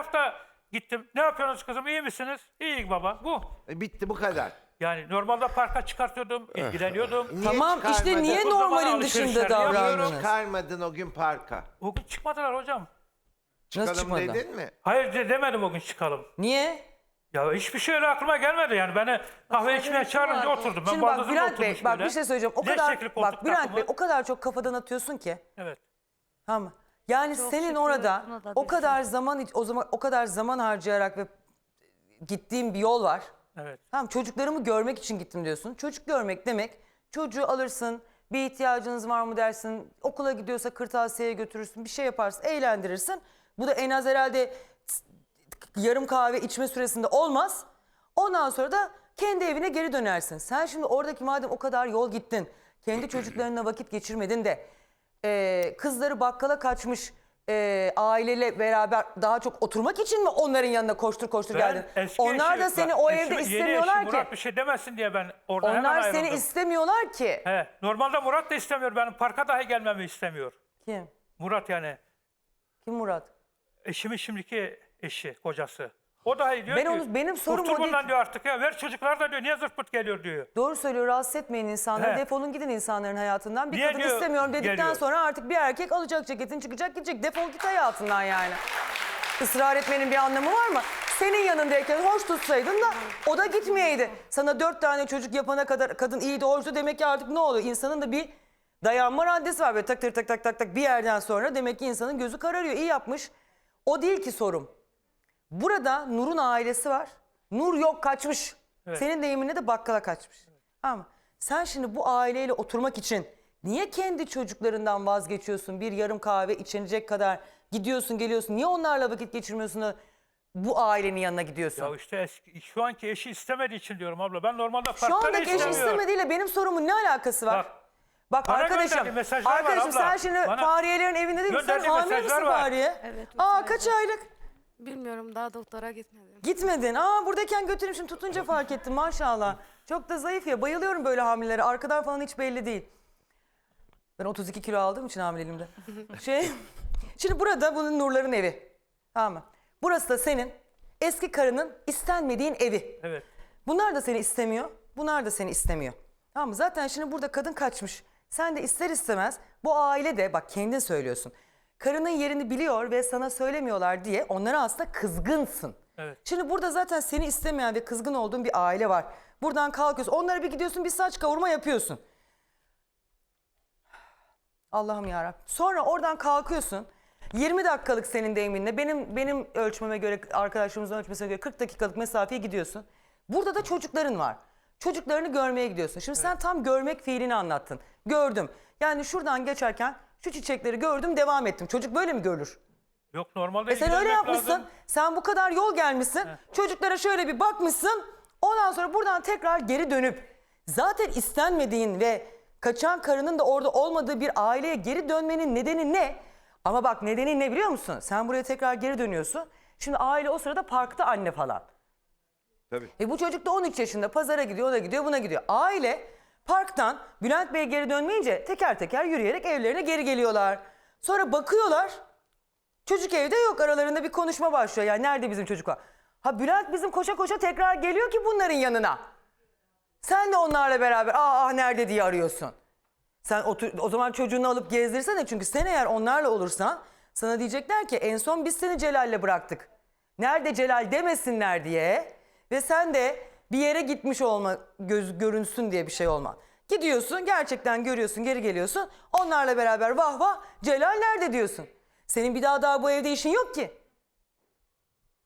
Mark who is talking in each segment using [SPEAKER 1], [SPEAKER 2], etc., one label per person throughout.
[SPEAKER 1] hafta gittim. Ne yapıyorsunuz kızım? İyi misiniz? İyi baba. Bu.
[SPEAKER 2] E, bitti bu kadar.
[SPEAKER 1] Yani normalde parka çıkartıyordum, ilgileniyordum.
[SPEAKER 2] Niye
[SPEAKER 3] Tamam işte
[SPEAKER 2] çıkarmadın?
[SPEAKER 3] niye
[SPEAKER 1] O zaman
[SPEAKER 3] normalin dışında
[SPEAKER 1] alışverişler yapıyorum.
[SPEAKER 3] davrandınız?
[SPEAKER 2] çıkarmadın o gün parka?
[SPEAKER 1] O gün çıkmadılar hocam.
[SPEAKER 2] Çıkalım
[SPEAKER 3] çıkmadı?
[SPEAKER 2] dedin mi?
[SPEAKER 1] Hayır de- demedim o gün çıkalım.
[SPEAKER 3] Niye?
[SPEAKER 1] Ya hiçbir şey öyle aklıma gelmedi yani. Beni kahve içmeye çağırınca oturdum. Ben
[SPEAKER 3] Şimdi bak
[SPEAKER 1] baldızımda
[SPEAKER 3] Bülent Bey
[SPEAKER 1] oturmuş
[SPEAKER 3] bak
[SPEAKER 1] böyle.
[SPEAKER 3] bir şey söyleyeceğim. O
[SPEAKER 1] Leş
[SPEAKER 3] kadar
[SPEAKER 1] şekli
[SPEAKER 3] bak Bülent
[SPEAKER 1] takımı.
[SPEAKER 3] Bey o kadar çok kafadan atıyorsun ki.
[SPEAKER 1] Evet.
[SPEAKER 3] Tamam mı? Yani senin
[SPEAKER 4] şükür
[SPEAKER 3] orada
[SPEAKER 4] buna da
[SPEAKER 3] o kadar zaman o zaman o kadar zaman harcayarak ve gittiğim bir yol var.
[SPEAKER 1] Evet.
[SPEAKER 3] Tamam çocuklarımı görmek için gittim diyorsun. Çocuk görmek demek çocuğu alırsın, bir ihtiyacınız var mı dersin, okula gidiyorsa kırtasiyeye götürürsün, bir şey yaparsın, eğlendirirsin. Bu da en az herhalde yarım kahve içme süresinde olmaz. Ondan sonra da kendi evine geri dönersin. Sen şimdi oradaki madem o kadar yol gittin, kendi çocuklarına vakit geçirmedin de e, kızları bakkala kaçmış e, aileyle beraber daha çok oturmak için mi onların yanına koştur koştur geldin?
[SPEAKER 1] eski
[SPEAKER 3] Onlar
[SPEAKER 1] eşim-
[SPEAKER 3] da seni o evde
[SPEAKER 1] yeni
[SPEAKER 3] istemiyorlar
[SPEAKER 1] eşim
[SPEAKER 3] ki.
[SPEAKER 1] Murat bir şey demesin diye ben orada hemen
[SPEAKER 3] Onlar
[SPEAKER 1] ayrıldım.
[SPEAKER 3] seni istemiyorlar ki.
[SPEAKER 1] He, normalde Murat da istemiyor. Benim parka dahi gelmemi istemiyor.
[SPEAKER 3] Kim?
[SPEAKER 1] Murat yani.
[SPEAKER 3] Kim Murat?
[SPEAKER 1] Eşimin şimdiki eşi, kocası. O dahi diyor
[SPEAKER 3] Ben
[SPEAKER 1] ki,
[SPEAKER 3] onu- benim sorum
[SPEAKER 1] "Kurtul
[SPEAKER 3] o değil
[SPEAKER 1] bundan
[SPEAKER 3] ki."
[SPEAKER 1] diyor artık ya. Ver çocuklar da diyor. Niye zırt pırt geliyor diyor.
[SPEAKER 3] Doğru söylüyor rahatsız etmeyin insanları.
[SPEAKER 1] He.
[SPEAKER 3] Defolun gidin insanların hayatından. Bir
[SPEAKER 1] Niye
[SPEAKER 3] kadın
[SPEAKER 1] diyor,
[SPEAKER 3] istemiyorum dedikten
[SPEAKER 1] geliyor?
[SPEAKER 3] sonra artık bir erkek alacak ceketini çıkacak gidecek. Defol git hayatından yani. Israr etmenin bir anlamı var mı? Senin yanındayken hoş tutsaydın da o da gitmeyeydi. Sana dört tane çocuk yapana kadar kadın iyiydi hoştu demek ki artık ne oluyor? İnsanın da bir dayanma raddesi var böyle tak tak tak tak tak bir yerden sonra demek ki insanın gözü kararıyor. İyi yapmış. O değil ki sorum. Burada Nur'un ailesi var. Nur yok kaçmış.
[SPEAKER 1] Evet.
[SPEAKER 3] Senin deyiminle de bakkala kaçmış. Ama sen şimdi bu aileyle oturmak için niye kendi çocuklarından vazgeçiyorsun? Bir yarım kahve içilecek kadar gidiyorsun geliyorsun. Niye onlarla vakit geçirmiyorsun da bu ailenin yanına gidiyorsun?
[SPEAKER 1] Ya işte eski, şu anki eşi istemediği için diyorum abla. Ben normalde
[SPEAKER 3] Şu
[SPEAKER 1] parkta da
[SPEAKER 3] andaki eşi istemediğiyle benim sorumun ne alakası var?
[SPEAKER 1] Bak,
[SPEAKER 3] Bak,
[SPEAKER 1] bana
[SPEAKER 3] arkadaşım,
[SPEAKER 1] mesajlar var
[SPEAKER 3] arkadaşım sen şimdi
[SPEAKER 1] Bana
[SPEAKER 3] Fariyelerin evinde değil misin? Sen hamile misin
[SPEAKER 1] var.
[SPEAKER 3] Fariye?
[SPEAKER 4] Evet,
[SPEAKER 3] Aa kaç aylık?
[SPEAKER 4] Bilmiyorum daha doktora gitmedim.
[SPEAKER 3] Gitmedin. Aa buradayken götüreyim şimdi tutunca fark ettim maşallah. Çok da zayıf ya. Bayılıyorum böyle hamilelere. Arkadan falan hiç belli değil. Ben 32 kilo aldığım için hamileliğimde. Şey, şimdi burada bunun Nurların evi. Tamam mı? Burası da senin eski karının istenmediğin evi.
[SPEAKER 1] Evet.
[SPEAKER 3] Bunlar da seni istemiyor. Bunlar da seni istemiyor. Tamam mı? Zaten şimdi burada kadın kaçmış. Sen de ister istemez bu aile de bak kendin söylüyorsun. Karının yerini biliyor ve sana söylemiyorlar diye onlara aslında kızgınsın.
[SPEAKER 1] Evet.
[SPEAKER 3] Şimdi burada zaten seni istemeyen ve kızgın olduğun bir aile var. Buradan kalkıyorsun. Onlara bir gidiyorsun bir saç kavurma yapıyorsun. Allah'ım yarabbim. Sonra oradan kalkıyorsun. 20 dakikalık senin deyiminle benim benim ölçmeme göre arkadaşımızın ölçmesine göre 40 dakikalık mesafeye gidiyorsun. Burada da çocukların var. Çocuklarını görmeye gidiyorsun. Şimdi sen tam görmek fiilini anlattın. Gördüm. Yani şuradan geçerken şu çiçekleri gördüm devam ettim. Çocuk böyle mi görülür?
[SPEAKER 1] Yok normalde
[SPEAKER 3] E sen öyle
[SPEAKER 1] ilgilenmek
[SPEAKER 3] yapmışsın.
[SPEAKER 1] lazım.
[SPEAKER 3] Sen bu kadar yol gelmişsin. Çocuklara şöyle bir bakmışsın. Ondan sonra buradan tekrar geri dönüp zaten istenmediğin ve kaçan karının da orada olmadığı bir aileye geri dönmenin nedeni ne? Ama bak nedeni ne biliyor musun? Sen buraya tekrar geri dönüyorsun. Şimdi aile o sırada parkta anne falan.
[SPEAKER 2] Tabii.
[SPEAKER 3] E bu çocuk da 13 yaşında pazara gidiyor, ona gidiyor, buna gidiyor. Aile parktan Bülent Bey geri dönmeyince teker teker yürüyerek evlerine geri geliyorlar. Sonra bakıyorlar. Çocuk evde yok. Aralarında bir konuşma başlıyor. Yani nerede bizim çocuk var? Ha Bülent bizim koşa koşa tekrar geliyor ki bunların yanına. Sen de onlarla beraber aa ah, nerede diye arıyorsun. Sen otur, o zaman çocuğunu alıp gezdirsene çünkü sen eğer onlarla olursan sana diyecekler ki en son biz seni Celal'le bıraktık. Nerede Celal demesinler diye ve sen de bir yere gitmiş olma göz, görünsün diye bir şey olma. Gidiyorsun gerçekten görüyorsun geri geliyorsun onlarla beraber vah vah Celal nerede diyorsun. Senin bir daha daha bu evde işin yok ki.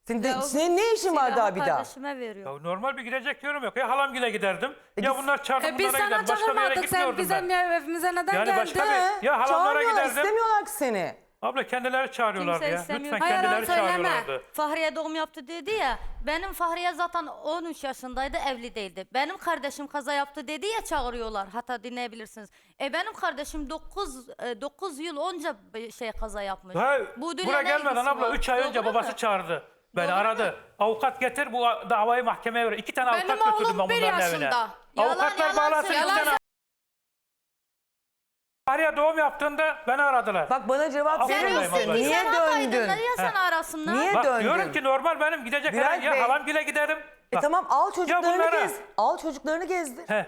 [SPEAKER 3] Senin, de,
[SPEAKER 5] Ya o
[SPEAKER 3] senin ne işin var
[SPEAKER 5] Silahı
[SPEAKER 3] daha bir daha?
[SPEAKER 5] Kardeşime veriyor.
[SPEAKER 1] Ya normal bir gidecek yorum yok. Ya halamgile giderdim. ya
[SPEAKER 3] git-
[SPEAKER 1] bunlar çağırdı
[SPEAKER 4] E biz
[SPEAKER 1] bunlara
[SPEAKER 4] sana
[SPEAKER 1] giderdim. Başka bir yere
[SPEAKER 4] çağırmadık sen
[SPEAKER 1] gitmiyordum
[SPEAKER 4] bizim
[SPEAKER 1] ben.
[SPEAKER 4] evimize neden
[SPEAKER 1] Yani
[SPEAKER 4] geldin?
[SPEAKER 1] başka bir- Ya halamlara
[SPEAKER 3] çağırmıyorlar,
[SPEAKER 1] giderdim.
[SPEAKER 3] istemiyorlar ki seni.
[SPEAKER 1] Abla kendileri çağırıyorlardı
[SPEAKER 5] Kimse
[SPEAKER 1] ya.
[SPEAKER 5] istemiyor.
[SPEAKER 1] Lütfen
[SPEAKER 4] Hayır,
[SPEAKER 1] kendileri
[SPEAKER 4] söyleme.
[SPEAKER 1] çağırıyorlardı.
[SPEAKER 5] Fahriye doğum yaptı dedi ya. Benim Fahriye zaten 13 yaşındaydı evli değildi. Benim kardeşim kaza yaptı dedi ya çağırıyorlar. Hatta dinleyebilirsiniz. E benim kardeşim 9 9 yıl önce bir şey kaza yapmış.
[SPEAKER 1] Ha,
[SPEAKER 5] Bu dünya
[SPEAKER 1] buraya gelmeden
[SPEAKER 5] ilgisi
[SPEAKER 1] abla
[SPEAKER 5] var?
[SPEAKER 1] 3 ay önce
[SPEAKER 5] Doğru mu?
[SPEAKER 1] babası çağırdı. Beni
[SPEAKER 5] Doğru mu?
[SPEAKER 1] aradı. Avukat getir bu davayı mahkemeye ver. İki tane
[SPEAKER 4] Benim
[SPEAKER 1] avukat götürdüm
[SPEAKER 4] oğlum
[SPEAKER 1] ben
[SPEAKER 4] bir
[SPEAKER 1] bunların evine.
[SPEAKER 4] yaşında.
[SPEAKER 5] Yalan,
[SPEAKER 1] Avukatlar
[SPEAKER 5] yalan
[SPEAKER 1] bağlasın iki
[SPEAKER 5] söylüyor.
[SPEAKER 1] tane Fahriye doğum yaptığında beni aradılar.
[SPEAKER 3] Bak bana cevap
[SPEAKER 1] Sen
[SPEAKER 5] Sen
[SPEAKER 3] misin?
[SPEAKER 1] abla.
[SPEAKER 3] Niye
[SPEAKER 5] istediysen hataydın.
[SPEAKER 3] döndün?
[SPEAKER 5] Niye sen arasınlar?
[SPEAKER 3] Niye
[SPEAKER 1] Bak
[SPEAKER 3] döndün?
[SPEAKER 1] diyorum ki normal benim gidecek
[SPEAKER 3] Bülent
[SPEAKER 1] her ya
[SPEAKER 3] Bey.
[SPEAKER 1] halam bile giderim.
[SPEAKER 3] E
[SPEAKER 1] Bak,
[SPEAKER 3] tamam al çocuklarını
[SPEAKER 1] bunlara-
[SPEAKER 3] gez. Al çocuklarını gezdir.
[SPEAKER 1] He.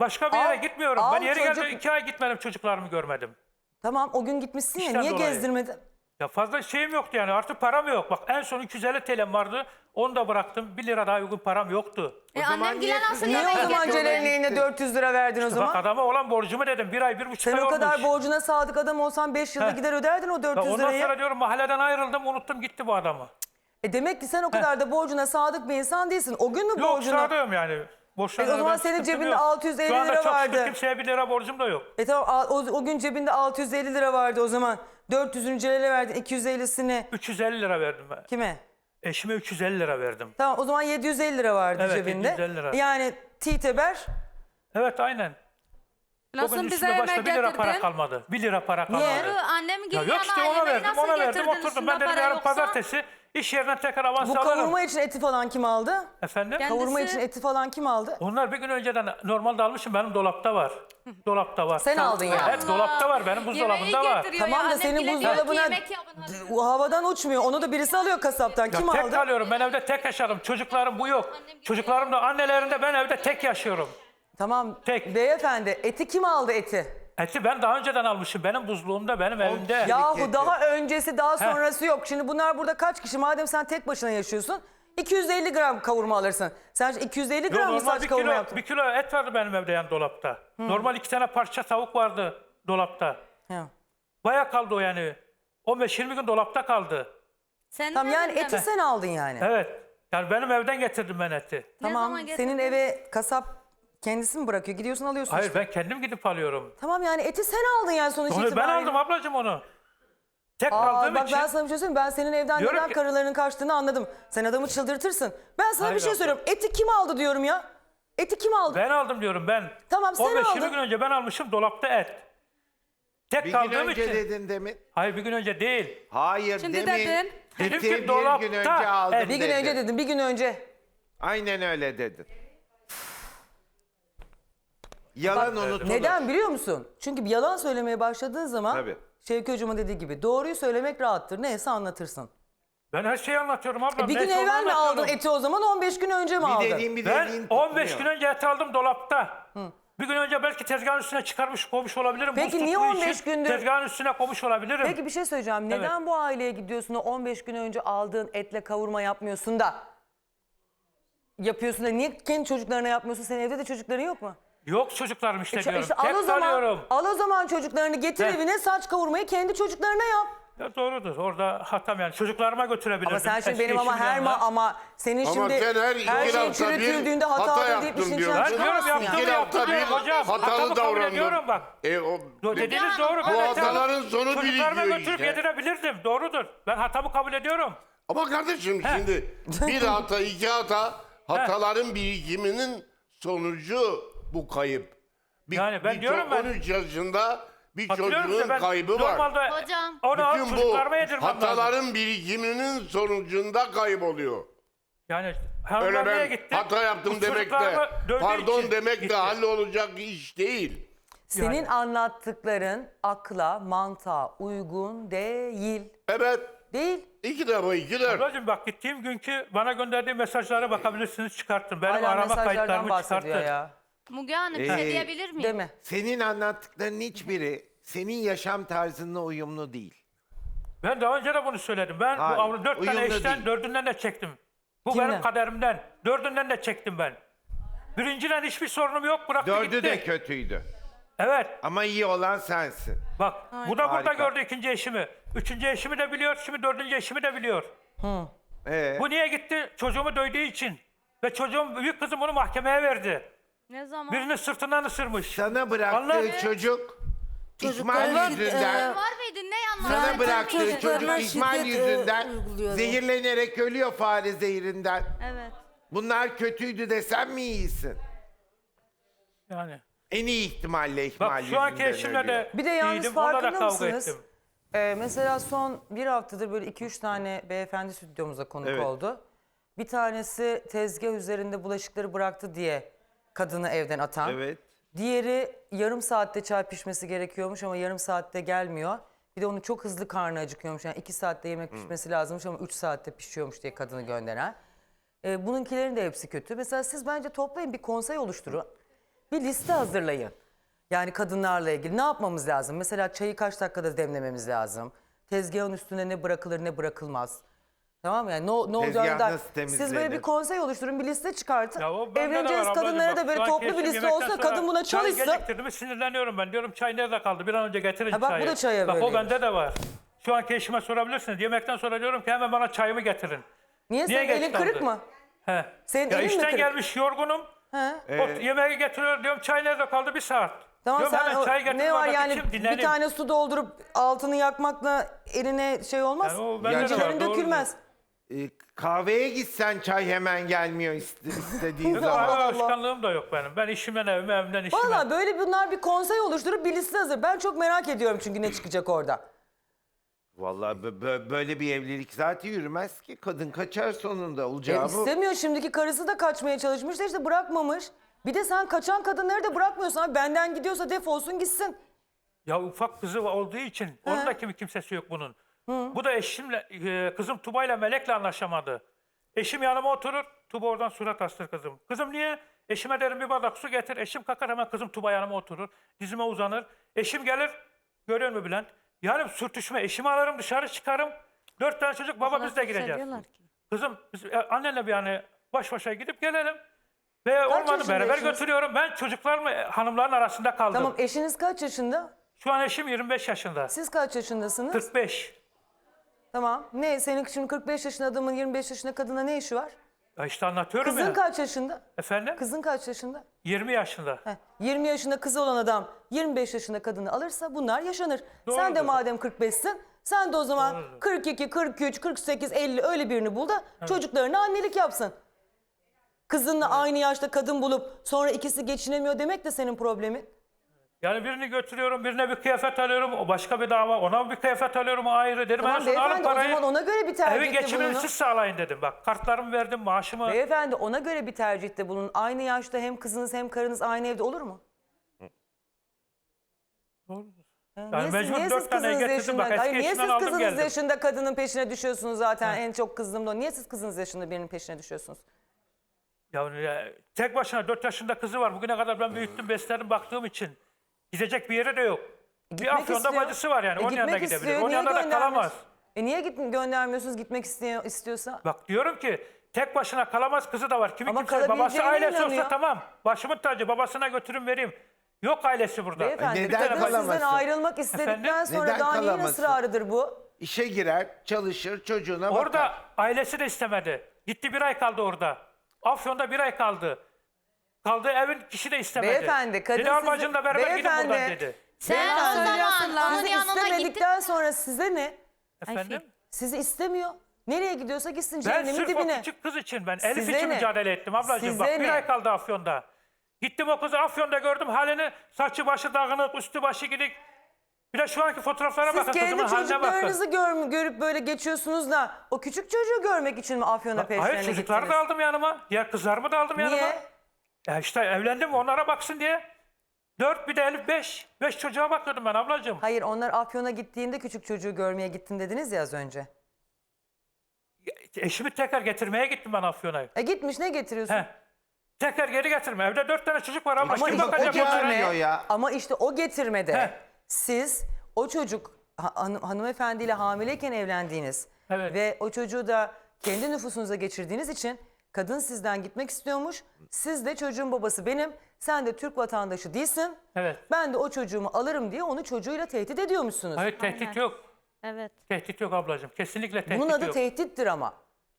[SPEAKER 1] Başka bir
[SPEAKER 3] Al-
[SPEAKER 1] yere gitmiyorum.
[SPEAKER 3] al
[SPEAKER 1] ben yeri geldi
[SPEAKER 3] çocuk-
[SPEAKER 1] iki ay gitmedim çocuklarımı görmedim.
[SPEAKER 3] Tamam o gün gitmişsin ya
[SPEAKER 1] İşten
[SPEAKER 3] niye
[SPEAKER 1] dolayı.
[SPEAKER 3] gezdirmedin?
[SPEAKER 1] Ya fazla şeyim yoktu yani artık param yok. Bak en son 250 TL'm vardı. Onu da bıraktım. 1 lira daha uygun param yoktu.
[SPEAKER 5] E,
[SPEAKER 2] zaman
[SPEAKER 5] annem nasıl
[SPEAKER 2] kızın
[SPEAKER 3] Niye o zaman Celal'in
[SPEAKER 2] gittin.
[SPEAKER 3] eline 400 lira verdin o
[SPEAKER 1] Bak
[SPEAKER 3] zaman?
[SPEAKER 1] adama olan borcumu dedim. Bir ay, bir buçuk
[SPEAKER 3] Sen
[SPEAKER 1] ay
[SPEAKER 3] o kadar
[SPEAKER 1] olmuş.
[SPEAKER 3] borcuna sadık adam olsan 5 yılda
[SPEAKER 1] Heh.
[SPEAKER 3] gider öderdin o
[SPEAKER 1] Ya
[SPEAKER 3] 400
[SPEAKER 1] ondan
[SPEAKER 3] lirayı.
[SPEAKER 1] sonra diyorum mahalleden ayrıldım unuttum gitti bu adamı.
[SPEAKER 3] E demek ki sen o kadar da borcuna sadık bir insan değilsin. O gün mü
[SPEAKER 1] Yok
[SPEAKER 3] borcuna?
[SPEAKER 1] sadığım yani. Boşuna
[SPEAKER 3] E, o zaman senin cebinde
[SPEAKER 1] yok.
[SPEAKER 3] 650
[SPEAKER 1] Şu anda
[SPEAKER 3] lira
[SPEAKER 1] çok şükür
[SPEAKER 3] vardı.
[SPEAKER 1] kimseye 1 lira borcum da yok.
[SPEAKER 3] E tamam o, o gün cebinde 650 lira vardı o zaman. 400'ünü Celal'e verdin 250'sini
[SPEAKER 1] 350 lira verdim ben.
[SPEAKER 3] kime?
[SPEAKER 1] Eşime 350 lira verdim.
[SPEAKER 3] Tamam o zaman 750 lira vardı
[SPEAKER 1] Evet,
[SPEAKER 3] cebinde.
[SPEAKER 1] 750 lira.
[SPEAKER 3] Yani Titeber
[SPEAKER 1] Evet aynen.
[SPEAKER 4] Nasıl
[SPEAKER 1] Bugün
[SPEAKER 4] bize
[SPEAKER 1] üstüme
[SPEAKER 4] yemek
[SPEAKER 1] 1 lira para
[SPEAKER 4] getirdin?
[SPEAKER 1] kalmadı. 1 lira para kalmadı.
[SPEAKER 3] Niye?
[SPEAKER 5] Annem
[SPEAKER 1] Ya
[SPEAKER 5] geliyor
[SPEAKER 1] yok işte ona verdim, ona verdim, oturdum. Ben dedim yarın pazartesi iş yerinden tekrar avans
[SPEAKER 3] bu
[SPEAKER 1] alırım.
[SPEAKER 3] kavurma için eti falan kim aldı?
[SPEAKER 1] Efendim?
[SPEAKER 5] Gel-
[SPEAKER 3] Kavurma
[SPEAKER 5] Kendisi-
[SPEAKER 3] için eti falan kim aldı?
[SPEAKER 1] Onlar bir gün önceden normalde almışım benim dolapta var. Dolapta var.
[SPEAKER 3] Sen aldın yani.
[SPEAKER 1] Evet dolapta var benim buzdolabında var.
[SPEAKER 3] Tamam da senin buzdolabına o havadan uçmuyor. Onu da birisi alıyor kasaptan.
[SPEAKER 1] Ya
[SPEAKER 3] Kim
[SPEAKER 1] tek
[SPEAKER 3] aldı?
[SPEAKER 1] kalıyorum ben evde tek yaşadım. Çocuklarım bu yok. Çocuklarım da annelerinde ben evde tek yaşıyorum.
[SPEAKER 3] Tamam.
[SPEAKER 1] Tek.
[SPEAKER 3] Beyefendi eti kim aldı eti?
[SPEAKER 1] Eti ben daha önceden almışım. Benim buzluğumda benim evimde.
[SPEAKER 3] Yahu daha öncesi daha sonrası yok. Şimdi bunlar burada kaç kişi? Madem sen tek başına yaşıyorsun 250 gram kavurma alırsın. Sen 250
[SPEAKER 1] Yok,
[SPEAKER 3] gram mı
[SPEAKER 1] normal
[SPEAKER 3] saç
[SPEAKER 1] bir
[SPEAKER 3] kavurma
[SPEAKER 1] kilo,
[SPEAKER 3] yaptın?
[SPEAKER 1] bir kilo et vardı benim evde yani dolapta. Normal iki tane parça tavuk vardı dolapta.
[SPEAKER 3] Ha.
[SPEAKER 1] Baya kaldı o yani. 15-20 gün dolapta kaldı.
[SPEAKER 5] Sen
[SPEAKER 3] Tamam yani eti sen aldın yani.
[SPEAKER 1] Evet. Yani benim evden getirdim ben eti.
[SPEAKER 5] Ne
[SPEAKER 3] Tamam
[SPEAKER 5] zaman
[SPEAKER 3] senin eve kasap kendisi mi bırakıyor? Gidiyorsun alıyorsun
[SPEAKER 1] Hayır
[SPEAKER 3] işte.
[SPEAKER 1] ben kendim gidip alıyorum.
[SPEAKER 3] Tamam yani eti sen aldın yani sonuç
[SPEAKER 1] Onu ben
[SPEAKER 3] itibariyle.
[SPEAKER 1] aldım ablacığım onu. Tek
[SPEAKER 3] Aa,
[SPEAKER 1] kaldığım
[SPEAKER 3] bak
[SPEAKER 1] için.
[SPEAKER 3] ben sana bir şey söyleyeyim. Ben senin evden
[SPEAKER 1] Diyorum
[SPEAKER 3] neden
[SPEAKER 1] ki-
[SPEAKER 3] karılarının kaçtığını anladım. Sen adamı çıldırtırsın. Ben sana
[SPEAKER 1] Hayır
[SPEAKER 3] bir şey
[SPEAKER 1] abla.
[SPEAKER 3] söylüyorum. Eti kim aldı diyorum ya. Eti kim aldı?
[SPEAKER 1] Ben aldım diyorum ben.
[SPEAKER 3] Tamam, sen
[SPEAKER 1] 15-20
[SPEAKER 3] aldın.
[SPEAKER 1] gün önce ben almışım dolapta et. Tek
[SPEAKER 2] Bir gün
[SPEAKER 1] kaldığım
[SPEAKER 2] önce
[SPEAKER 1] için.
[SPEAKER 2] dedin demin.
[SPEAKER 1] Hayır bir gün önce değil.
[SPEAKER 2] Hayır
[SPEAKER 4] Şimdi
[SPEAKER 2] demin.
[SPEAKER 4] dedin.
[SPEAKER 1] Dedim
[SPEAKER 2] Eti
[SPEAKER 1] ki
[SPEAKER 2] bir gün
[SPEAKER 1] dolapta
[SPEAKER 2] önce aldım
[SPEAKER 3] bir gün
[SPEAKER 2] dedin.
[SPEAKER 3] önce dedim. Bir gün önce.
[SPEAKER 2] Aynen öyle dedin. Yalan unutulur.
[SPEAKER 3] Neden biliyor musun? Çünkü bir yalan söylemeye başladığın zaman
[SPEAKER 2] Tabii.
[SPEAKER 3] Şevki Hocam'ın dediği gibi doğruyu söylemek rahattır. Neyse anlatırsın.
[SPEAKER 1] Ben her şeyi anlatıyorum abla.
[SPEAKER 3] E bir gün
[SPEAKER 1] Neyse onu
[SPEAKER 3] evvel mi
[SPEAKER 1] anlatıyorum.
[SPEAKER 3] aldın eti o zaman 15 gün önce mi
[SPEAKER 2] Bir
[SPEAKER 3] aldın?
[SPEAKER 2] dediğin bir
[SPEAKER 1] Ben
[SPEAKER 2] dediğin
[SPEAKER 1] 15 gün
[SPEAKER 2] tutmuyor.
[SPEAKER 1] önce et aldım dolapta. Bir gün önce belki tezgahın üstüne çıkarmış koymuş olabilirim.
[SPEAKER 3] Peki
[SPEAKER 1] Buz
[SPEAKER 3] niye
[SPEAKER 1] tuttuğu
[SPEAKER 3] 15
[SPEAKER 1] için
[SPEAKER 3] gündür-
[SPEAKER 1] Tezgahın üstüne koymuş olabilirim.
[SPEAKER 3] Peki bir şey söyleyeceğim. Neden bu aileye gidiyorsun da 15 gün önce aldığın etle kavurma yapmıyorsun da? Yapıyorsun da niye kendi çocuklarına yapmıyorsun? Senin evde de çocukların yok mu?
[SPEAKER 1] Yok çocuklarım işte
[SPEAKER 3] İşte,
[SPEAKER 1] diyorum.
[SPEAKER 3] işte al
[SPEAKER 1] Tek
[SPEAKER 3] o zaman, al o zaman çocuklarını getir
[SPEAKER 1] Heh.
[SPEAKER 3] evine saç kavurmayı kendi çocuklarına yap.
[SPEAKER 1] Ya doğrudur. Orada hatam yani. Çocuklarıma götürebilirdim.
[SPEAKER 3] Ama sen şimdi
[SPEAKER 1] Eski
[SPEAKER 3] benim ama
[SPEAKER 1] eşimin
[SPEAKER 3] her ma
[SPEAKER 1] yanına.
[SPEAKER 3] ama senin
[SPEAKER 6] Ama
[SPEAKER 3] şimdi
[SPEAKER 6] sen her iki
[SPEAKER 3] her şey
[SPEAKER 6] hafta bir
[SPEAKER 3] çürütüldüğünde hata,
[SPEAKER 6] hata
[SPEAKER 3] deyip
[SPEAKER 6] yaptım
[SPEAKER 3] işin
[SPEAKER 6] diyorsun.
[SPEAKER 3] içinden
[SPEAKER 1] Ben diyorum
[SPEAKER 3] çıkamazsın
[SPEAKER 1] yaptım
[SPEAKER 3] yani.
[SPEAKER 6] Hafta
[SPEAKER 1] yaptım
[SPEAKER 6] bir
[SPEAKER 1] diyorum hocam.
[SPEAKER 6] hatalı
[SPEAKER 1] Hatamı kabul
[SPEAKER 6] davrandın.
[SPEAKER 1] ediyorum bak.
[SPEAKER 6] E, o,
[SPEAKER 1] Do- Dediğiniz doğru.
[SPEAKER 5] bu
[SPEAKER 1] Ben
[SPEAKER 6] hataların sonu
[SPEAKER 1] Çocuklarıma
[SPEAKER 6] birikiyor
[SPEAKER 1] götürüp
[SPEAKER 6] işte.
[SPEAKER 1] yedirebilirdim. Doğrudur. Ben hatamı kabul ediyorum.
[SPEAKER 6] Ama kardeşim şimdi bir hata iki hata hataların birikiminin sonucu bu kayıp. Bir,
[SPEAKER 1] Yani ben
[SPEAKER 6] bir
[SPEAKER 1] diyorum
[SPEAKER 6] ço-
[SPEAKER 1] ben-
[SPEAKER 6] 13 yaşında bir
[SPEAKER 1] Hatırlıyorum
[SPEAKER 6] çocuğun
[SPEAKER 1] ben
[SPEAKER 6] kaybı var.
[SPEAKER 1] normalde
[SPEAKER 5] Hocam.
[SPEAKER 1] onu alıp
[SPEAKER 6] Bütün bu
[SPEAKER 1] çocuklarıma yedirmem lazım.
[SPEAKER 6] hataların birikiminin sonucunda kayboluyor.
[SPEAKER 1] Yani
[SPEAKER 6] Öyle ben
[SPEAKER 1] gitti?
[SPEAKER 6] hata yaptım
[SPEAKER 1] Bu
[SPEAKER 6] demek de
[SPEAKER 1] çocuklarımı dövdüğü
[SPEAKER 6] pardon
[SPEAKER 1] için
[SPEAKER 6] demek
[SPEAKER 1] gitti.
[SPEAKER 6] de hallolacak iş değil.
[SPEAKER 3] Senin
[SPEAKER 1] Yani.
[SPEAKER 3] anlattıkların akla, mantığa uygun değil.
[SPEAKER 6] Evet
[SPEAKER 3] Değil.
[SPEAKER 6] iki defa iki der.
[SPEAKER 1] Ablacığım bak gittiğim günkü bana gönderdiği mesajlara bakabilirsiniz çıkarttım. Benim
[SPEAKER 3] Hala
[SPEAKER 1] arama
[SPEAKER 3] mesajlardan
[SPEAKER 1] kayıtlarımı
[SPEAKER 3] bahsediyor
[SPEAKER 1] çıkarttım.
[SPEAKER 3] ya.
[SPEAKER 5] Müge Hanım bir şey
[SPEAKER 2] Ee,
[SPEAKER 5] diyebilir miyim?
[SPEAKER 3] Deme.
[SPEAKER 2] Senin anlattıkların hiçbiri senin yaşam tarzınla uyumlu değil.
[SPEAKER 1] Ben daha önce de bunu söyledim. Ben
[SPEAKER 2] Hayır,
[SPEAKER 1] bu avlu dört tane
[SPEAKER 2] uyumlu
[SPEAKER 1] eşten
[SPEAKER 2] değil.
[SPEAKER 1] dördünden de çektim. Bu
[SPEAKER 3] Kimden?
[SPEAKER 1] benim kaderimden. Dördünden de çektim ben. Birinciden hiçbir sorunum yok bıraktı
[SPEAKER 2] Dördü
[SPEAKER 1] gitti.
[SPEAKER 2] de kötüydü.
[SPEAKER 1] Evet.
[SPEAKER 2] Ama iyi olan sensin.
[SPEAKER 1] Bak bu da burada
[SPEAKER 2] Harika.
[SPEAKER 1] gördü ikinci eşimi. Üçüncü eşimi de biliyor. Şimdi dördüncü eşimi de biliyor.
[SPEAKER 2] Ee,
[SPEAKER 1] Bu niye gitti? Çocuğumu dövdüğü için. Ve çocuğum büyük kızım onu mahkemeye verdi.
[SPEAKER 5] Ne zaman?
[SPEAKER 1] Birini sırtından ısırmış.
[SPEAKER 2] sana bıraktığı
[SPEAKER 1] Allah-
[SPEAKER 2] çocuk İsmail yüzünden
[SPEAKER 5] Var mıydı? Ne
[SPEAKER 2] sana
[SPEAKER 5] anlattın?
[SPEAKER 2] bıraktığı
[SPEAKER 7] çocuklarına
[SPEAKER 2] çocuk İsmail
[SPEAKER 7] şiddet, e,
[SPEAKER 2] yüzünden
[SPEAKER 7] uyguluyordu.
[SPEAKER 2] zehirlenerek ölüyor fare zehirinden.
[SPEAKER 5] Evet.
[SPEAKER 2] Bunlar kötüydü desem mi iyisin?
[SPEAKER 1] Yani.
[SPEAKER 2] En iyi ihtimalle ihmal
[SPEAKER 1] Bak şu anki
[SPEAKER 2] yüzünden
[SPEAKER 1] eşimle
[SPEAKER 2] ölüyor.
[SPEAKER 1] de
[SPEAKER 3] Bir de yalnız
[SPEAKER 1] iyiydim. Onunla da
[SPEAKER 3] farkında
[SPEAKER 1] kavga
[SPEAKER 3] mısınız?
[SPEAKER 1] ettim.
[SPEAKER 3] Ee, mesela son bir haftadır böyle iki üç tane beyefendi stüdyomuza konuk
[SPEAKER 2] Evet.
[SPEAKER 3] oldu. Bir tanesi tezgah üzerinde bulaşıkları bıraktı diye kadını evden atan.
[SPEAKER 2] Evet.
[SPEAKER 3] Diğeri yarım saatte çay pişmesi gerekiyormuş ama yarım saatte gelmiyor. Bir de onun çok hızlı karnı acıkıyormuş. Yani iki saatte yemek pişmesi lazımmış ama üç saatte pişiyormuş diye kadını gönderen. Ee, bununkilerin de hepsi kötü. Mesela siz bence toplayın bir konsey oluşturun. Bir liste hazırlayın. Yani kadınlarla ilgili ne yapmamız lazım? Mesela çayı kaç dakikada demlememiz lazım? Tezgahın üstüne ne bırakılır ne bırakılmaz? Tamam mı? yani ne, ne olacağını da
[SPEAKER 2] nasıl
[SPEAKER 3] siz böyle bir konsey oluşturun bir liste çıkartın.
[SPEAKER 1] Ya o bende de
[SPEAKER 3] Evleneceğiz
[SPEAKER 1] var ablacığım.
[SPEAKER 3] kadınlara da
[SPEAKER 1] Bak,
[SPEAKER 3] böyle toplu bir
[SPEAKER 1] eşim
[SPEAKER 3] liste
[SPEAKER 1] yemekten
[SPEAKER 3] olsa
[SPEAKER 1] sonra
[SPEAKER 3] kadın buna
[SPEAKER 1] çay
[SPEAKER 3] çalışsın.
[SPEAKER 1] geciktirdi mi sinirleniyorum ben. Diyorum çay nerede kaldı? Bir an önce getirin
[SPEAKER 3] Ha bak, bu
[SPEAKER 1] çayı.
[SPEAKER 3] da çaya
[SPEAKER 1] Bak o
[SPEAKER 3] böyleymiş.
[SPEAKER 1] bende de var. Şu anki eşime sorabilirsiniz. Yemekten sonra diyorum ki hemen bana çayımı getirin.
[SPEAKER 3] Niye,
[SPEAKER 1] Niye
[SPEAKER 3] senin
[SPEAKER 1] geç
[SPEAKER 3] elin kırık
[SPEAKER 1] kaldı?
[SPEAKER 3] mı?
[SPEAKER 1] He.
[SPEAKER 3] Senin
[SPEAKER 1] ya
[SPEAKER 3] elin mi
[SPEAKER 1] işten
[SPEAKER 3] kırık?
[SPEAKER 1] gelmiş yorgunum.
[SPEAKER 3] He?
[SPEAKER 1] O yemeği getiriyor diyorum çay nerede kaldı bir saat.
[SPEAKER 3] Tamam
[SPEAKER 1] diyorum,
[SPEAKER 3] sen
[SPEAKER 1] hemen
[SPEAKER 3] o-
[SPEAKER 1] çay getir
[SPEAKER 3] ne var
[SPEAKER 1] bana
[SPEAKER 3] yani
[SPEAKER 1] içeyim,
[SPEAKER 3] bir tane su doldurup altını yakmakla eline şey olmaz.
[SPEAKER 1] Yani o bende de var,
[SPEAKER 3] dökülmez.
[SPEAKER 2] Ee, kahveye gitsen çay hemen gelmiyor iste- istediğin
[SPEAKER 1] Kahve
[SPEAKER 2] zaman.
[SPEAKER 3] Allah.
[SPEAKER 1] alışkanlığım da yok benim. Ben işimden evime, evimden işime.
[SPEAKER 3] Valla böyle bunlar bir konsey oluşturup bir liste hazır. Ben çok merak ediyorum çünkü ne çıkacak orada.
[SPEAKER 2] Vallahi bö- bö- böyle bir evlilik zaten yürümez ki. Kadın kaçar sonunda
[SPEAKER 3] E,
[SPEAKER 2] olacağı bu.
[SPEAKER 3] istemiyor şimdiki karısı da kaçmaya çalışmış da işte bırakmamış. Bir de sen kaçan kadınları da bırakmıyorsun. Abi benden gidiyorsa defolsun gitsin.
[SPEAKER 1] Ya ufak kızı olduğu için onun da kimi kimsesi yok bunun. Bu da eşimle, e, kızım Tuba'yla Melek'le anlaşamadı. Eşim yanıma oturur, Tuba oradan surat astır kızım. Kızım niye? Eşime derim bir bardak su getir. Eşim kalkar hemen kızım Tuba yanıma oturur. Dizime uzanır. Eşim gelir, görüyor musun Bülent? Yani sürtüşme, eşimi alırım dışarı çıkarım. Dört tane çocuk baba biz de gireceğiz.
[SPEAKER 5] Seviyorlar ki.
[SPEAKER 1] Kızım biz e, annenle bir yani baş başa gidip gelelim. Ve olmadı beraber
[SPEAKER 3] eşiniz?
[SPEAKER 1] götürüyorum. Ben çocuklarımla e, hanımların arasında kaldım.
[SPEAKER 3] Tamam eşiniz kaç yaşında?
[SPEAKER 1] Şu an eşim 25 yaşında.
[SPEAKER 3] Siz kaç yaşındasınız?
[SPEAKER 1] 45.
[SPEAKER 3] Tamam. Ne senin şimdi 45 yaşında adamın 25 yaşında kadına ne işi var?
[SPEAKER 1] Ya işte anlatıyorum
[SPEAKER 3] Kızın
[SPEAKER 1] ya.
[SPEAKER 3] kaç yaşında?
[SPEAKER 1] Efendim?
[SPEAKER 3] Kızın kaç yaşında?
[SPEAKER 1] 20 yaşında.
[SPEAKER 3] Heh, 20 yaşında kızı olan adam 25 yaşında kadını alırsa bunlar yaşanır. Sen de
[SPEAKER 1] Doğrudur.
[SPEAKER 3] madem 45'sin sen de o zaman 42, 43, 48, 50 öyle birini bul da çocuklarına annelik yapsın. Kızınla aynı yaşta kadın bulup sonra ikisi geçinemiyor demek de senin problemin.
[SPEAKER 1] Yani birini götürüyorum, birine bir kıyafet alıyorum, o başka bir dava, ona bir kıyafet alıyorum, o ayrı. Dedim
[SPEAKER 3] Tamam
[SPEAKER 1] en son alın
[SPEAKER 3] beyefendi o
[SPEAKER 1] parayı,
[SPEAKER 3] zaman ona göre bir
[SPEAKER 1] evin
[SPEAKER 3] tercihte
[SPEAKER 1] geçimini
[SPEAKER 3] bulunun.
[SPEAKER 1] siz sağlayın dedim. Bak kartlarımı verdim, maaşımı.
[SPEAKER 3] Beyefendi ona göre bir tercihte bulunun. Aynı yaşta hem kızınız hem karınız aynı evde olur mu? Ha,
[SPEAKER 1] Yani
[SPEAKER 3] niye siz-
[SPEAKER 1] mecbur
[SPEAKER 3] niye
[SPEAKER 1] dört
[SPEAKER 3] siz kızınız
[SPEAKER 1] getirdim.
[SPEAKER 3] yaşında,
[SPEAKER 1] Bak, eski
[SPEAKER 3] Hayır, niye siz
[SPEAKER 1] aldım
[SPEAKER 3] kızınız
[SPEAKER 1] geldim.
[SPEAKER 3] yaşında kadının peşine düşüyorsunuz zaten en çok kızdığım da o. Niye siz kızınız yaşında birinin peşine düşüyorsunuz?
[SPEAKER 1] Ya, ya, tek başına 4 yaşında kızı var. Bugüne kadar ben büyüttüm, besledim, baktığım için. Gidecek bir yeri de yok. Bir Afyon'da
[SPEAKER 3] istiyor.
[SPEAKER 1] bacısı var yani.
[SPEAKER 3] E,
[SPEAKER 1] onun yanına gidebilir.
[SPEAKER 3] istiyor,
[SPEAKER 1] Onun
[SPEAKER 3] niye
[SPEAKER 1] yanında da
[SPEAKER 3] göndermiyorsun?
[SPEAKER 1] kalamaz.
[SPEAKER 3] E niye git göndermiyorsunuz gitmek istiyor, istiyorsa?
[SPEAKER 1] Bak diyorum ki tek başına kalamaz kızı da var. Kimi
[SPEAKER 3] Ama
[SPEAKER 1] kimse babası
[SPEAKER 3] kalabileceğine
[SPEAKER 1] ailesi
[SPEAKER 3] inanıyor.
[SPEAKER 1] olsa tamam. Başımın tacı babasına götürün vereyim. Yok ailesi burada.
[SPEAKER 3] Beyefendi
[SPEAKER 2] neden
[SPEAKER 3] kadın sizden
[SPEAKER 2] kalamasın?
[SPEAKER 3] ayrılmak istedikten
[SPEAKER 1] Efendim?
[SPEAKER 3] sonra
[SPEAKER 2] Neden
[SPEAKER 3] daha neyin
[SPEAKER 2] kalamasın?
[SPEAKER 3] ısrarıdır bu?
[SPEAKER 2] İşe girer, çalışır, çocuğuna bakar.
[SPEAKER 1] Orada ailesi de istemedi. Gitti bir ay kaldı orada. Afyon'da bir ay kaldı. Kaldığı evin kişi de istemedi.
[SPEAKER 3] Beyefendi kadın
[SPEAKER 1] Dedi
[SPEAKER 3] sizi-
[SPEAKER 1] bacımla beraber gidin
[SPEAKER 3] Beyefendi,
[SPEAKER 1] buradan dedi.
[SPEAKER 5] Sen o
[SPEAKER 3] Beyefendi,
[SPEAKER 5] zaman onun
[SPEAKER 3] Sizi
[SPEAKER 5] yanına gittin.
[SPEAKER 3] istemedikten sonra size ne?
[SPEAKER 1] Efendim?
[SPEAKER 3] Sizi istemiyor. Nereye gidiyorsa gitsin
[SPEAKER 1] Ben
[SPEAKER 3] cehennemin
[SPEAKER 1] sırf
[SPEAKER 3] dibine.
[SPEAKER 1] o küçük kız için ben Elif
[SPEAKER 3] Size
[SPEAKER 1] için
[SPEAKER 3] ne?
[SPEAKER 1] mücadele ettim ablacığım. Bak
[SPEAKER 3] Size
[SPEAKER 1] bir
[SPEAKER 3] ne?
[SPEAKER 1] ay kaldı Afyon'da. Gittim o kızı Afyon'da gördüm halini saçı başı dağınık üstü başı gidik. Bir de şu anki fotoğraflara
[SPEAKER 3] Siz
[SPEAKER 1] bakın
[SPEAKER 3] kendi
[SPEAKER 1] kızımın haline bakın.
[SPEAKER 3] çocuklarınızı gör, görüp böyle geçiyorsunuz da o küçük çocuğu görmek için mi Afyon'a peşlerine
[SPEAKER 1] Hayır çocukları
[SPEAKER 3] gittiniz?
[SPEAKER 1] da aldım yanıma. Diğer kızlarımı da aldım yanıma.
[SPEAKER 3] Niye?
[SPEAKER 1] Ya işte evlendim onlara baksın diye. Dört bir de Elif beş. Beş çocuğa bakıyordum ben ablacığım.
[SPEAKER 3] Hayır onlar Afyon'a gittiğinde küçük çocuğu görmeye gittim dediniz ya az önce.
[SPEAKER 1] Eşimi tekrar getirmeye gittim ben Afyon'a.
[SPEAKER 3] E gitmiş ne getiriyorsun?
[SPEAKER 1] He. Tekrar geri getirme. Evde dört tane çocuk var abla.
[SPEAKER 3] Ama
[SPEAKER 1] Kim
[SPEAKER 3] işte o
[SPEAKER 1] bakacak onlara?
[SPEAKER 2] getirmiyor ya.
[SPEAKER 3] Ama işte o getirmede
[SPEAKER 1] Heh.
[SPEAKER 3] siz o çocuk ha- hanım, hanımefendiyle hamileyken evlendiğiniz
[SPEAKER 1] Evet.
[SPEAKER 3] ve o çocuğu da kendi nüfusunuza geçirdiğiniz için kadın sizden gitmek istiyormuş. Siz de çocuğun babası benim. Sen de Türk vatandaşı değilsin.
[SPEAKER 1] Evet.
[SPEAKER 3] Ben de o çocuğumu alırım diye onu çocuğuyla tehdit ediyormuşsunuz.
[SPEAKER 1] Hayır tehdit yok.
[SPEAKER 5] Evet.
[SPEAKER 1] Tehdit yok ablacığım. Kesinlikle tehdit
[SPEAKER 3] Bunun adı
[SPEAKER 1] yok.
[SPEAKER 3] tehdittir ama.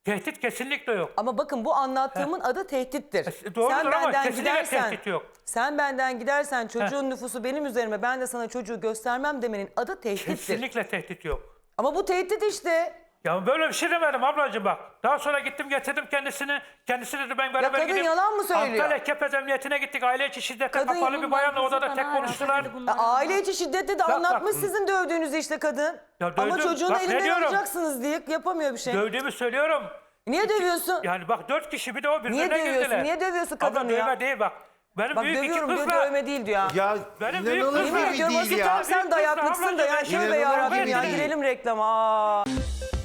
[SPEAKER 1] tehdit kesinlikle yok.
[SPEAKER 3] Ama bakın bu anlattığımın adı tehdittir.
[SPEAKER 1] E, doğrudur ama kesinlikle tehdit yok.
[SPEAKER 3] Sen benden gidersen çocuğun nüfusu benim üzerime ben de sana çocuğu göstermem demenin adı tehdittir.
[SPEAKER 1] Kesinlikle tehdit yok.
[SPEAKER 3] Ama bu tehdit işte.
[SPEAKER 1] Ya böyle bir şey demedim ablacığım bak. Daha sonra gittim getirdim kendisini. Kendisi dedi ben beraber
[SPEAKER 3] kadın yalan mı söylüyor?
[SPEAKER 1] Antalya Kepez Emniyetine gittik. Aile içi şiddete
[SPEAKER 3] Kadın
[SPEAKER 1] kapalı bir bayanla odada tek konuştular.
[SPEAKER 5] bunları
[SPEAKER 3] Ya, aile içi şiddeti de
[SPEAKER 1] bak.
[SPEAKER 3] anlatmış sizin dövdüğünüzü işte kadın.
[SPEAKER 1] Ya
[SPEAKER 3] Ama
[SPEAKER 1] dövdüm.
[SPEAKER 3] çocuğunu
[SPEAKER 1] Bak ne
[SPEAKER 3] elinden
[SPEAKER 1] diyorum?
[SPEAKER 3] alacaksınız diye yapamıyor bir şey.
[SPEAKER 1] Dövdüğümü söylüyorum.
[SPEAKER 3] Niye dövüyorsun?
[SPEAKER 1] Yani bak dört kişi bir de o birbirine
[SPEAKER 3] Niye dövüyorsun?
[SPEAKER 1] girdiler.
[SPEAKER 3] Niye dövüyorsun
[SPEAKER 1] Abla
[SPEAKER 3] kadını ya?
[SPEAKER 1] dövme değil bak. Benim
[SPEAKER 3] Bak
[SPEAKER 1] büyük iki
[SPEAKER 3] dövüyorum diyor
[SPEAKER 1] kızla-
[SPEAKER 3] dövme değil diyor. ha.
[SPEAKER 2] Ya
[SPEAKER 1] Benim büyük
[SPEAKER 2] inanılır
[SPEAKER 1] kızım-
[SPEAKER 3] Yemin
[SPEAKER 2] gibi
[SPEAKER 3] ediyorum
[SPEAKER 2] değil
[SPEAKER 3] asıl
[SPEAKER 2] ya.
[SPEAKER 3] tam sen
[SPEAKER 1] Büyük
[SPEAKER 3] dayaklıksın
[SPEAKER 1] kızla
[SPEAKER 3] da ya.
[SPEAKER 1] ablacığım,
[SPEAKER 2] inanılır
[SPEAKER 3] yarabbim ya. Girelim reklama. Aa.